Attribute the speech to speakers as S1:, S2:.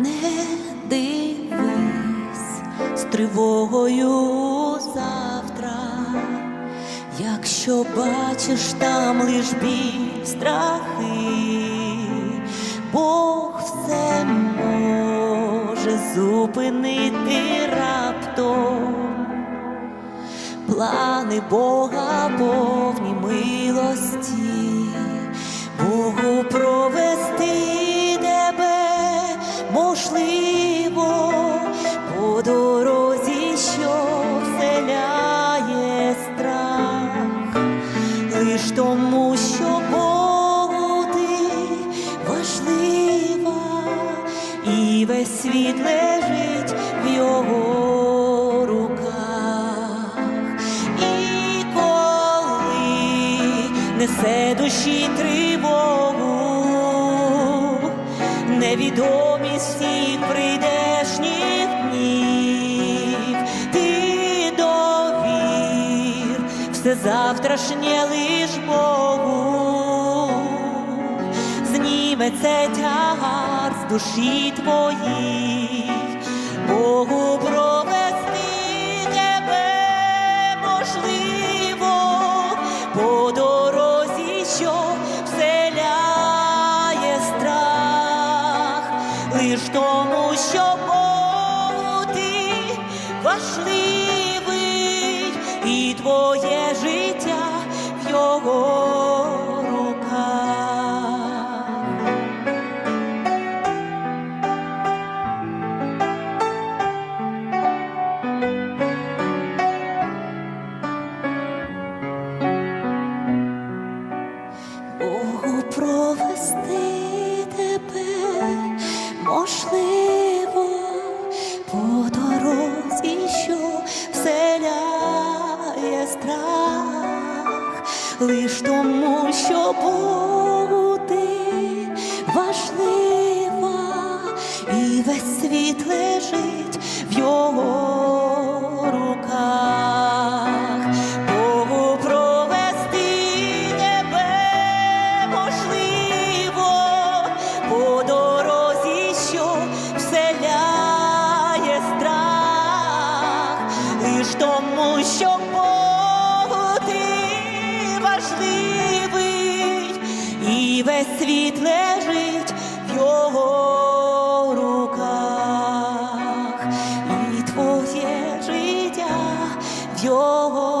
S1: Не дивись з тривогою завтра, якщо бачиш там лиш біль страхи, Бог все може зупинити раптом. Плани Бога повні милості, Богу провести лиш тому, що Богу ти важлива, і весь світ лежить в його руках. І коли несе душі тривогу, невідомість всіх прийдешніх все завтрашнє лиш Богу, зніметься тягар з душі твоїй, Богу провести тебе можливо. По дорозі, що вселяє страх, лиш тому, що Богу ти важливий, лиш тому, що Богу ти важлива, і весь світ лежить в його руках. Богу провести тебе можливо по дорозі, що вселяє страх, лиш тому, що весь світ лежить в його руках, і твоє життя в його.